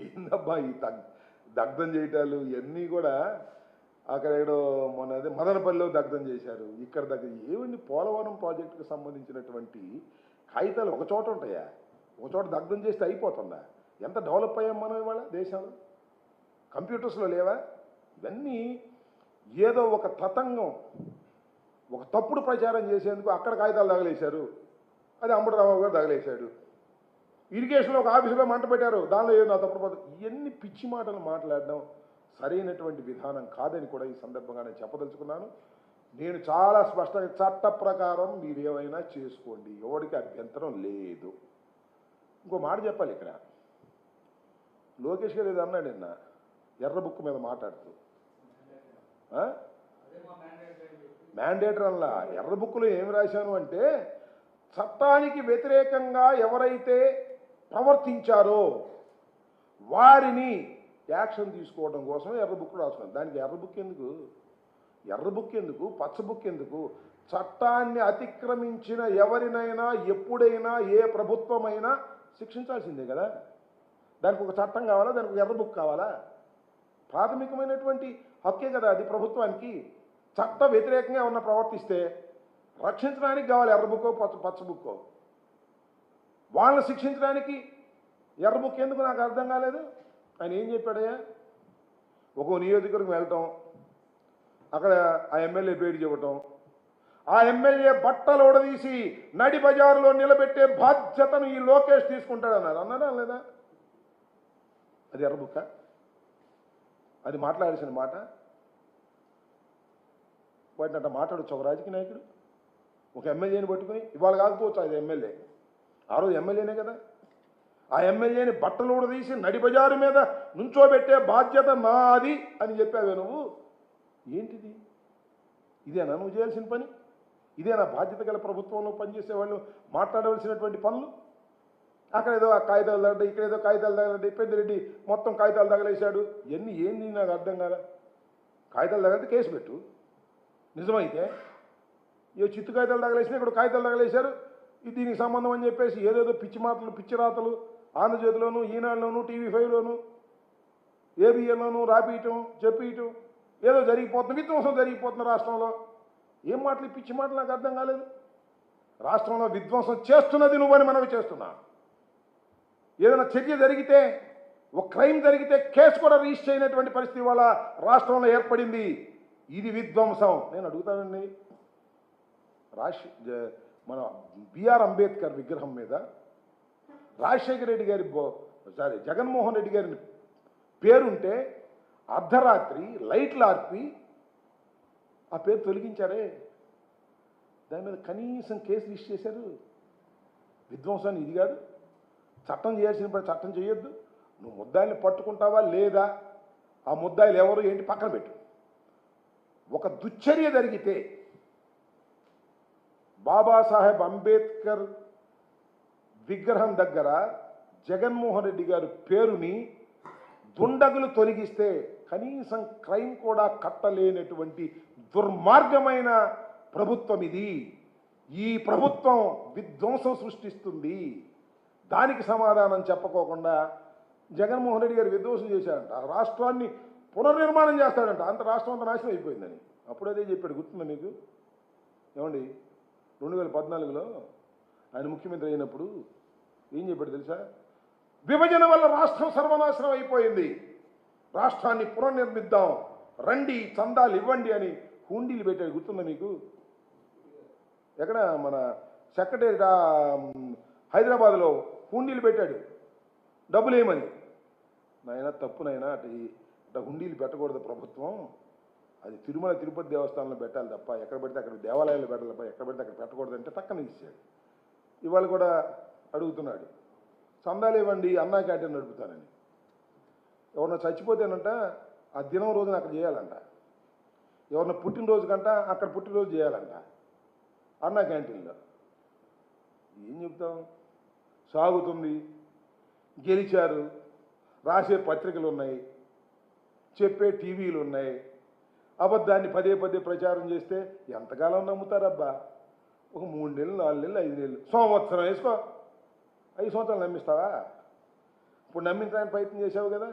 ఏందబ్బా ఈ దగ్ దగ్ధం చేయటాలు? ఇవన్నీ కూడా అక్కడ ఏడో మొన్న అదే మదనపల్లిలో దగ్ధం చేశారు. ఇక్కడ దగ్గర ఏమండి పోలవరం ప్రాజెక్టుకు సంబంధించినటువంటి కాగితాలు ఒక చోట ఉంటాయా? ఒక చోట దగ్ధం చేస్తే అయిపోతుందా? ఎంత డెవలప్ అయ్యాం మనం ఇవాళ దేశంలో? కంప్యూటర్స్లో లేవా? ఇవన్నీ ఏదో ఒక తతంగం ఒక తప్పుడు ప్రచారం చేసేందుకు అక్కడ కాగితాలు తగలేశారు. అది అంబటరామావు గారు తగలేశాడు. ఇరిగేషన్లో ఒక ఆఫీసులో మంట పెట్టారు. దానిలో ఏదో నా తప్పుడు పద్ధతి. ఇవన్నీ పిచ్చి మాటలు మాట్లాడడం సరైనటువంటి విధానం కాదని కూడా ఈ సందర్భంగా నేను చెప్పదలుచుకున్నాను. నేను చాలా స్పష్టంగా చట్ట ప్రకారం మీరు ఏమైనా చేసుకోండి. ఎవరికి అభ్యంతరం లేదు. ఇంకో మాట చెప్పాలి ఇక్కడ. లోకేష్ గారు ఏదో అన్నాడు నిన్న. ఎర్ర బుక్ మీద మాట్లాడుతూ. మ్యాండేటర్ అలా ఎర్ర బుక్లో ఏమి రాశాను అంటే చట్టానికి వ్యతిరేకంగా ఎవరైతే ప్రవర్తించారో వారిని యాక్షన్ తీసుకోవడం కోసం ఎర్ర బుక్ రాసుకున్నాను. దానికి ఎర్ర బుక్ ఎందుకు? ఎర్ర బుక్ ఎందుకు? పచ్చ బుక్ ఎందుకు? చట్టాన్ని అతిక్రమించిన ఎవరినైనా ఎప్పుడైనా ఏ ప్రభుత్వమైనా శిక్షించాల్సిందే కదా? దానికి ఒక చట్టం కావాలా? దానికి ఒక ఎర్ర బుక్ కావాలా? ప్రాథమికమైనటువంటి హక్కే కదా అది ప్రభుత్వానికి. చట్ట వ్యతిరేకంగా ఉన్న ప్రవర్తిస్తే రక్షించడానికి కావాలి ఎర్ర బుక్కో పచ్చ పచ్చ బుక్కో. వాళ్ళని శిక్షించడానికి ఎర్రబుక్ ఎందుకు నాకు అర్థం కాలేదు? ఆయన ఏం చెప్పాడయ్యా? ఒక నియోజకవర్గం వెళ్ళటం అక్కడ ఆ ఎమ్మెల్యే పేరు చెప్పటం ఆ ఎమ్మెల్యే బట్టలు ఉడదీసి నడి బజారులో నిలబెట్టే బాధ్యతను ఈ లోకేష్ తీసుకుంటాడన్నారు అన్నాడా? లేదా? అది ఎర్రబుక్క అది మాట్లాడాల్సిన మాట? వాటిని అట్లా మాట్లాడచ్చు ఒక రాజకీయ నాయకుడు. ఒక ఎమ్మెల్యేని పట్టుకొని ఇవాళ కాకపోవచ్చు అది ఎమ్మెల్యే. ఆ రోజు ఎమ్మెల్యేనే కదా. ఆ ఎమ్మెల్యేని బట్టలు తీసి నడి బజారు మీద నుంచోబెట్టే బాధ్యత నాది అని చెప్పావే నువ్వు. ఏంటిది? ఇదేనా నువ్వు చేయాల్సిన పని? ఇదేనా బాధ్యత గల ప్రభుత్వంలో పనిచేసే వాళ్ళు మాట్లాడవలసినటువంటి పనులు? అక్కడ ఏదో ఆ కాగితాలు తగలడ్డ ఇక్కడ ఏదో కాగితాలు తగలడ్డ పెద్దిరెడ్డి మొత్తం కాగితాలు తగలేశాడు. ఇవన్నీ ఏంది నాకు అర్థం కాదా కాగితాలు తగలంటే కేసు పెట్టు. నిజమైతే? ఏ చిత్తు కాగితాలు తగలేసినా ఇక్కడ కాగితాలు తగలేశారు. దీనికి సంబంధం అని చెప్పేసి ఏదేదో పిచ్చి మాటలు పిచ్చి రాతలు ఆంధ్రజ్యోతిలోను ఈనాడులోను టీవీ ఫైవ్లోను ఏబిఎల్లోను రాపియటం చెప్పియటం ఏదో జరిగిపోతుంది విధ్వంసం జరిగిపోతుంది రాష్ట్రంలో. ఏం మాటలు పిచ్చి మాటలు నాకు అర్థం కాలేదు. రాష్ట్రంలో విధ్వంసం చేస్తున్నది నువ్వని మనవి చేస్తున్నా. ఏదైనా చర్య జరిగితే ఒక క్రైమ్ జరిగితే కేసు కూడా రిజిస్టర్ అయినటువంటి పరిస్థితి వల్ల రాష్ట్రంలో ఏర్పడింది. ఇది విధ్వంసం. నేను అడుగుతానండి. రాజ్ మన బిఆర్ అంబేద్కర్ విగ్రహం మీద రాజశేఖర రెడ్డి గారి బో సారీ జగన్మోహన్ రెడ్డి గారి పేరుంటే అర్ధరాత్రి లైట్లు ఆర్పి ఆ పేరు తొలగించారే. దాని మీద కనీసం కేసు రిజిస్టర్ చేశారు. విధ్వంసాన్ని ఇది కాదు. చట్టం చేయాల్సిన పని చట్టం చేయొద్దు. నువ్వు ముద్దాయిల్ని పట్టుకుంటావా లేదా? ఆ ముద్దాయిలు ఎవరు ఏంటి పక్కన పెట్టు. ఒక దుశ్చర్య జరిగితే బాబాసాహెబ్ అంబేద్కర్ విగ్రహం దగ్గర జగన్మోహన్ రెడ్డి గారి పేరుని దుండగులు తొలగిస్తే కనీసం క్రైమ్ కూడా కట్టలేనటువంటి దుర్మార్గమైన ప్రభుత్వం ఇది. ఈ ప్రభుత్వం విధ్వంసం సృష్టిస్తుంది. దానికి సమాధానం చెప్పకోకుండా జగన్మోహన్ రెడ్డి గారు విధ్వంసం చేశాడంట ఆ రాష్ట్రాన్ని పునర్నిర్మాణం చేస్తాడంట. అంత రాష్ట్రం అంత నాశనం అయిపోయిందని. అప్పుడు అదే చెప్పాడు. గుర్తుందా మీకు? ఏమండి? రెండు వేల పద్నాలుగులో ఆయన ముఖ్యమంత్రి అయినప్పుడు ఏం చెప్పాడు తెలుసా? విభజన వల్ల రాష్ట్రం సర్వనాశనం అయిపోయింది. రాష్ట్రాన్ని పునర్నిర్మిద్దాం. రండి చందాలు ఇవ్వండి అని హుండీలు పెట్టాడు. గుర్తుందా మీకు? ఎక్కడ మన సెక్రటరీ హైదరాబాద్లో హుండీలు పెట్టాడు. డబ్బులు ఏమని? నాయన తప్పునైనా అటు అట్లా హుండీలు పెట్టకూడదు ప్రభుత్వం. అది తిరుమల తిరుపతి దేవస్థానంలో పెట్టాలి తప్ప ఎక్కడ పెడితే అక్కడ దేవాలయాలు పెట్టాలి తప్ప ఎక్కడ పెడితే అక్కడ పెట్టకూడదు అంటే తక్కన ఇచ్చాడు ఇవాళ కూడా అడుగుతున్నాడు చందాలు ఇవ్వండి అన్నా క్యాంటీన్ నడుపుతానని. ఎవరన్నా చచ్చిపోతేనంట ఆ దినం రోజున అక్కడ చేయాలంట. ఎవరన్నా పుట్టినరోజు కంట అక్కడ పుట్టినరోజు చేయాలంట అన్నా క్యాంటీన్లో. ఏం చెప్తాం? సాగుతుంది గెలిచారు రాసే పత్రికలు ఉన్నాయి చెప్పే టీవీలు ఉన్నాయి అబద్ధాన్ని పదే పదే ప్రచారం చేస్తే ఎంతకాలం నమ్ముతారబ్బా? ఒక మూడు నెలలు నాలుగు నెలలు ఐదు నెలలు. సంవత్సరం వేసుకో. ఐదు సంవత్సరాలు నమ్మిస్తావా? ఇప్పుడు నమ్మించడానికి ప్రయత్నం చేసావు కదా?